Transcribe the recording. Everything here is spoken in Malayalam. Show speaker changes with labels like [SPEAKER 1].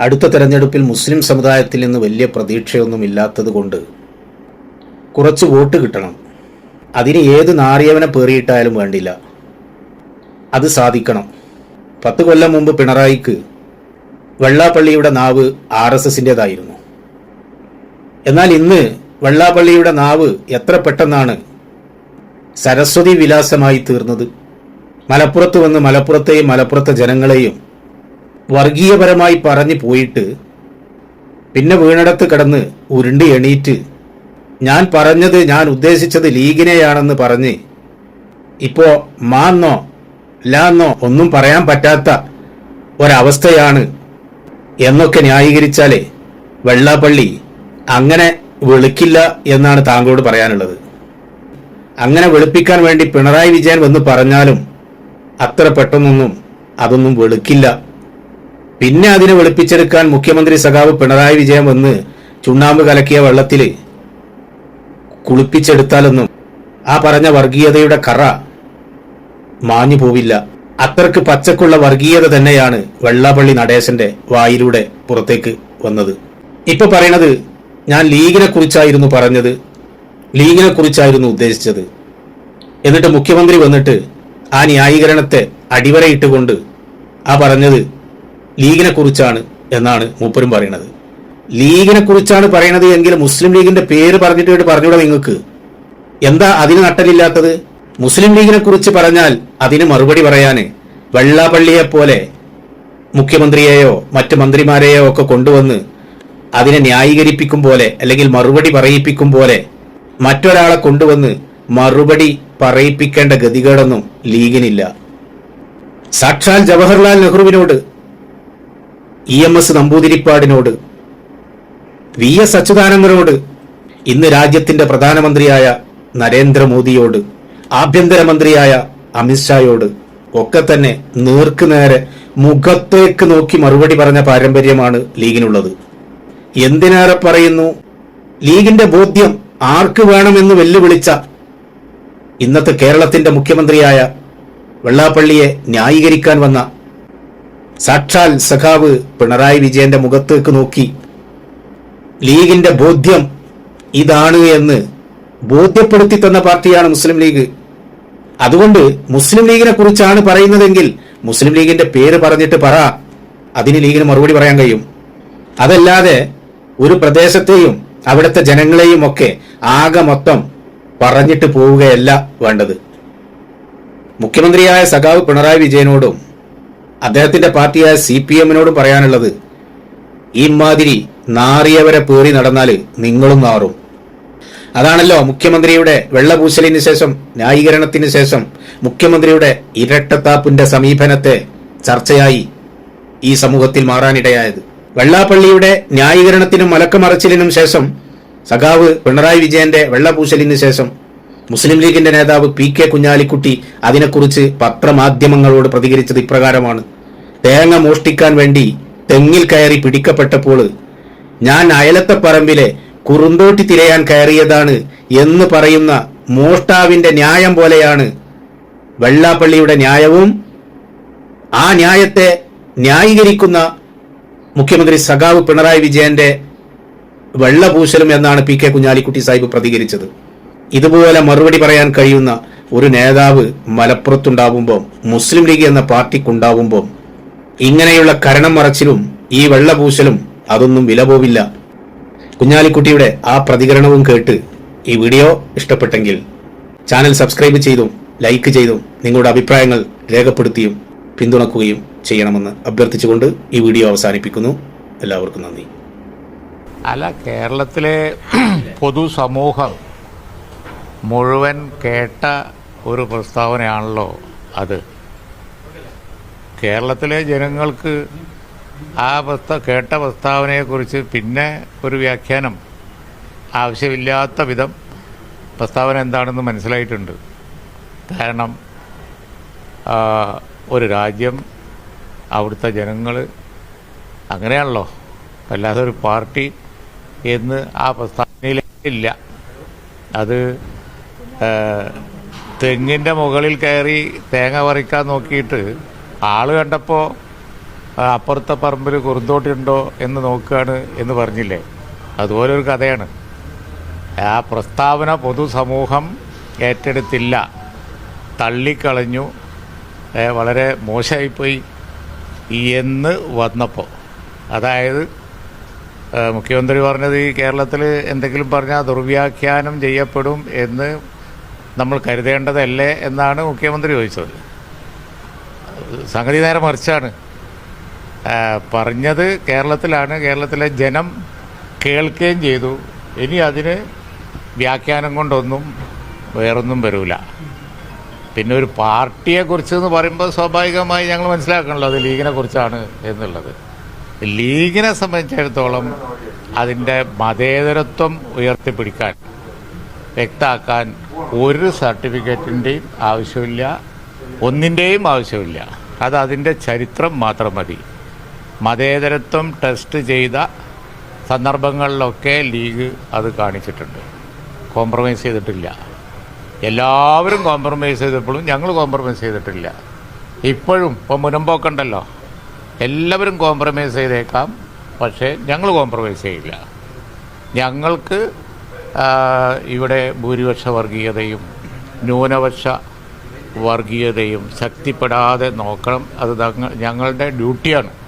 [SPEAKER 1] അടുത്ത തെരഞ്ഞെടുപ്പിൽ മുസ്ലിം സമുദായത്തിൽ നിന്ന് വലിയ പ്രതീക്ഷയൊന്നും ഇല്ലാത്തതുകൊണ്ട് കുറച്ച് വോട്ട് കിട്ടണം. അതിന് ഏത് നാറിയവനെ പേറിയിട്ടായാലും വേണ്ടില്ല. അത് സാധിക്കണം. പത്ത് കൊല്ലം മുമ്പ് പിണറായിക്ക് വെള്ളാപ്പള്ളിയുടെ നാവ് ആർ എസ് എസിന്റെതായിരുന്നു എന്നാൽ ഇന്ന് വെള്ളാപ്പള്ളിയുടെ നാവ് എത്ര പെട്ടെന്നാണ് സരസ്വതി വിലാസമായി തീർന്നത്. മലപ്പുറത്ത് വന്ന് മലപ്പുറത്തെയും മലപ്പുറത്തെ ജനങ്ങളെയും വർഗീയപരമായി പറഞ്ഞു പോയിട്ട് പിന്നെ വീണടത്ത് കിടന്ന് ഉരുണ്ട് എണീറ്റ് ഞാൻ പറഞ്ഞത് ഞാൻ ഉദ്ദേശിച്ചത് ലീഗിനെയാണെന്ന് പറഞ്ഞ് ഇപ്പോ മാന്നോ ലാന്നോ ഒന്നും പറയാൻ പറ്റാത്ത ഒരവസ്ഥയാണ് എന്നൊക്കെ ന്യായീകരിച്ചാലേ വെള്ളാപ്പള്ളി അങ്ങനെ വെളുക്കില്ല എന്നാണ് താങ്കളോട് പറയാനുള്ളത്. അങ്ങനെ വെളുപ്പിക്കാൻ വേണ്ടി പിണറായി വിജയൻ വന്ന് പറഞ്ഞാലും അത്ര പെട്ടെന്നൊന്നും അതൊന്നും വെളുക്കില്ല. പിന്നെ അതിനെ വെളുപ്പിച്ചെടുക്കാൻ മുഖ്യമന്ത്രി സഖാവ് പിണറായി വിജയൻ വന്ന് ചുണ്ണാമ്പ് കലക്കിയ വെള്ളത്തിൽ കുളിപ്പിച്ചെടുത്താലൊന്നും ആ പറഞ്ഞ വർഗീയതയുടെ കറ മാഞ്ഞു പോവില്ല. അത്രയ്ക്ക് പച്ചക്കുള്ള വർഗീയത തന്നെയാണ് വെള്ളാപ്പള്ളി നടേശന്റെ വായിലൂടെ പുറത്തേക്ക് വന്നത്. ഇപ്പൊ പറയണത് ഞാൻ ലീഗിനെ കുറിച്ചായിരുന്നു പറഞ്ഞത് ലീഗിനെ കുറിച്ചായിരുന്നു ഉദ്ദേശിച്ചത്. എന്നിട്ട് മുഖ്യമന്ത്രി വന്നിട്ട് ആ ന്യായീകരണത്തെ അടിവരയിട്ടുകൊണ്ട് ആ പറഞ്ഞത് ലീഗിനെ കുറിച്ചാണ് എന്നാണ് മൂപ്പരും പറയുന്നത്. ലീഗിനെ കുറിച്ചാണ് പറയണത് എങ്കിൽ മുസ്ലിം ലീഗിന്റെ പേര് പറഞ്ഞിട്ട് വേണ്ടി പറഞ്ഞൂടെ നിങ്ങൾക്ക്? എന്താ അതിന് നട്ടലില്ലാത്തത്? മുസ്ലിം ലീഗിനെ കുറിച്ച് പറഞ്ഞാൽ അതിന് മറുപടി പറയാന് വെള്ളാപ്പള്ളിയെ പോലെ മുഖ്യമന്ത്രിയെയോ മറ്റ് മന്ത്രിമാരെയോ ഒക്കെ കൊണ്ടുവന്ന് അതിനെ ന്യായീകരിപ്പിക്കും പോലെ അല്ലെങ്കിൽ മറുപടി പറയിപ്പിക്കും പോലെ മറ്റൊരാളെ കൊണ്ടുവന്ന് മറുപടി പറയിപ്പിക്കേണ്ട ഗതികേടൊന്നും ലീഗിനില്ല. സാക്ഷാൽ ജവഹർലാൽ നെഹ്റുവിനോട് ഇ എം എസ് നമ്പൂതിരിപ്പാടിനോട് വി എസ് അച്യുതാനന്ദനോട് ഇന്ന് രാജ്യത്തിന്റെ പ്രധാനമന്ത്രിയായ നരേന്ദ്രമോദിയോട് ആഭ്യന്തരമന്ത്രിയായ അമിത്ഷായോട് ഒക്കെ തന്നെ നേർക്കുനേരെ മുഖത്തേക്ക് നോക്കി മറുപടി പറഞ്ഞ പാരമ്പര്യമാണ് ലീഗിനുള്ളത്. എന്തിനേറെ പറയുന്നു? ലീഗിന്റെ ബോധ്യം ആർക്ക് വേണമെന്ന് വെല്ലുവിളിച്ച ഇന്നത്തെ കേരളത്തിന്റെ മുഖ്യമന്ത്രിയായ വെള്ളാപ്പള്ളിയെ ന്യായീകരിക്കാൻ വന്ന സാക്ഷാൽ സഖാവ് പിണറായി വിജയന്റെ മുഖത്തേക്ക് നോക്കി. ലീഗിന്റെ ബോധ്യം ഇതാണ് എന്ന് ബോധ്യപ്പെടുത്തി തന്ന പാർട്ടിയാണ് മുസ്ലിം ലീഗ്. അതുകൊണ്ട് മുസ്ലിം ലീഗിനെ കുറിച്ചാണ് പറയുന്നതെങ്കിൽ മുസ്ലിം ലീഗിന്റെ പേര് പറഞ്ഞിട്ട് പറ. അതിന് ലീഗിന് മറുപടി പറയാൻ കഴിയും. അതല്ലാതെ ഒരു പ്രദേശത്തെയും അവിടുത്തെ ജനങ്ങളെയും ഒക്കെ ആകെ മൊത്തം പറഞ്ഞിട്ട് പോവുകയല്ല വേണ്ടത്. മുഖ്യമന്ത്രിയായ സഖാവ് പിണറായി വിജയനോടും അദ്ദേഹത്തിന്റെ പാർട്ടിയായ സി പി എമ്മിനോടും പറയാനുള്ളത് ഈ മാതിരി നാറിയവരെ പേറി നടന്നാൽ നിങ്ങളും നാറും. അതാണല്ലോ മുഖ്യമന്ത്രിയുടെ വെള്ളപൂശലിന് ശേഷം ന്യായീകരണത്തിന് ശേഷം മുഖ്യമന്ത്രിയുടെ ഇരട്ടത്താപ്പിന്റെ സമീപനത്തെ ചർച്ചയായി ഈ സമൂഹത്തിൽ മാറാനിടയായത്. വെള്ളാപ്പള്ളിയുടെ ന്യായീകരണത്തിനും മലക്കമറച്ചിലിനും ശേഷം സഖാവ് പിണറായി വിജയന്റെ വെള്ളപൂശലിന് ശേഷം മുസ്ലിം ലീഗിന്റെ നേതാവ് പി കെ കുഞ്ഞാലിക്കുട്ടി അതിനെക്കുറിച്ച് പത്രമാധ്യമങ്ങളോട് പ്രതികരിച്ചത് ഇപ്രകാരമാണ്. തേങ്ങ മോഷ്ടിക്കാൻ വേണ്ടി തെങ്ങിൽ കയറി പിടിക്കപ്പെട്ടപ്പോൾ ഞാൻ അയലത്തെ പറമ്പിലെ കുറുന്തോട്ടി തിരയാൻ കയറിയതാണ് എന്ന് പറയുന്ന മോഷ്ടാവിന്റെ ന്യായം പോലെയാണ് വെള്ളാപ്പള്ളിയുടെ ന്യായവും ആ ന്യായത്തെ ന്യായീകരിക്കുന്ന മുഖ്യമന്ത്രി സഖാവ് പിണറായി വിജയന്റെ വെള്ളപൂശലും എന്നാണ് പി കെ കുഞ്ഞാലിക്കുട്ടി സാഹിബ് പ്രതികരിച്ചത്. ഇതുപോലെ മറുപടി പറയാൻ കഴിയുന്ന ഒരു നേതാവ് മലപ്പുറത്തുണ്ടാവുമ്പോൾ മുസ്ലിം ലീഗ് എന്ന പാർട്ടിക്കുണ്ടാവുമ്പോൾ ഇങ്ങനെയുള്ള കരണം മറച്ചിലും ഈ വെള്ളപൂശലും അതൊന്നും വില പോവില്ല കുഞ്ഞാലിക്കുട്ടിയുടെ ആ പ്രതികരണവും കേട്ട് ഈ വീഡിയോ ഇഷ്ടപ്പെട്ടെങ്കിൽ ചാനൽ സബ്സ്ക്രൈബ് ചെയ്തും ലൈക്ക് ചെയ്തും നിങ്ങളുടെ അഭിപ്രായങ്ങൾ രേഖപ്പെടുത്തിയും പിന്തുണക്കുകയും ചെയ്യണമെന്ന് അഭ്യർത്ഥിച്ചുകൊണ്ട് ഈ വീഡിയോ അവസാനിപ്പിക്കുന്നു. എല്ലാവർക്കും നന്ദി.
[SPEAKER 2] അല്ല കേരളത്തിലെ പൊതുസമൂഹം മുഴുവൻ കേട്ട ഒരു പ്രസ്താവനയാണല്ലോ അത്. കേരളത്തിലെ ജനങ്ങൾക്ക് ആ പ്രസ്ത കേട്ട പ്രസ്താവനയെക്കുറിച്ച് പിന്നെ ഒരു വ്യാഖ്യാനം ആവശ്യമില്ലാത്ത വിധം പ്രസ്താവന എന്താണെന്ന് മനസ്സിലായിട്ടുണ്ട്. കാരണം ഒരു രാജ്യം അവിടുത്തെ ജനങ്ങൾ അങ്ങനെയാണല്ലോ. അല്ലാതെ ഒരു പാർട്ടി എന്ന് ആ പ്രസ്താവനയിലില്ല അത് തെങ്ങിന്റെ മുകളിൽ കയറി തേങ്ങ പറിക്കാൻ നോക്കിയിട്ട് ആൾ കണ്ടപ്പോൾ അപ്പുറത്തെ പറമ്പിൽ കുറുന്തോട്ടിയുണ്ടോ എന്ന് നോക്കുകയാണ് എന്ന് പറഞ്ഞില്ലേ. അതുപോലെ ഒരു കഥയാണ്. ആ പ്രസ്താവന പൊതുസമൂഹം ഏറ്റെടുത്തില്ല. തള്ളിക്കളഞ്ഞു. വളരെ മോശമായിപ്പോയി. എന്ന് വന്നപ്പോൾ അതായത് മുഖ്യമന്ത്രി പറഞ്ഞത് ഈ കേരളത്തിൽ എന്തെങ്കിലും പറഞ്ഞാൽ ദുർവ്യാഖ്യാനം ചെയ്യപ്പെടും എന്ന് നമ്മൾ കരുതേണ്ടതല്ലേ എന്നാണ് മുഖ്യമന്ത്രി ചോദിച്ചത്. സംഗതി നേരെ മറിച്ചാണ്. പറഞ്ഞത് കേരളത്തിലാണ്. കേരളത്തിലെ ജനം കേൾക്കുകയും ചെയ്തു. ഇനി അതിന് വ്യാഖ്യാനം കൊണ്ടൊന്നും വേറൊന്നും വരില്ല പിന്നെ ഒരു പാർട്ടിയെക്കുറിച്ച് എന്ന് പറയുമ്പോൾ സ്വാഭാവികമായി ഞങ്ങൾ മനസ്സിലാക്കണല്ലോ അത് ലീഗിനെ കുറിച്ചാണ് എന്നുള്ളത്. ലീഗിനെ സംബന്ധിച്ചിടത്തോളം അതിന്റെ മതേതരത്വം ഉയർത്തിപ്പിടിക്കാൻ വ്യക്തമാക്കാൻ ഒരു സർട്ടിഫിക്കറ്റിന്റെയും ആവശ്യമില്ല ഒന്നിന്റെയും ആവശ്യമില്ല. അത് അതിന്റെ ചരിത്രം മാത്രം മതി. മതേതരത്വം ടെസ്റ്റ് ചെയ്ത സന്ദർഭങ്ങളിലൊക്കെ ലീഗ് അത് കാണിച്ചിട്ടുണ്ട്. കോംപ്രമൈസ് ചെയ്തിട്ടില്ല. എല്ലാവരും കോംപ്രമൈസ് ചെയ്തപ്പോഴും ഞങ്ങൾ കോംപ്രമൈസ് ചെയ്തിട്ടില്ല. ഇപ്പോഴും ഇപ്പോൾ മുനമ്പോക്കുണ്ടല്ലോ. എല്ലാവരും കോംപ്രമൈസ് ചെയ്തേക്കാം പക്ഷേ ഞങ്ങൾ കോംപ്രമൈസ് ചെയ്യില്ല. ഞങ്ങൾക്ക് ഇവിടെ ഭൂരിപക്ഷ വർഗീയതയും ന്യൂനപക്ഷ വർഗീയതയും ശക്തിപ്പെടാതെ നോക്കണം. അത് ഞങ്ങളുടെ ഡ്യൂട്ടിയാണ്.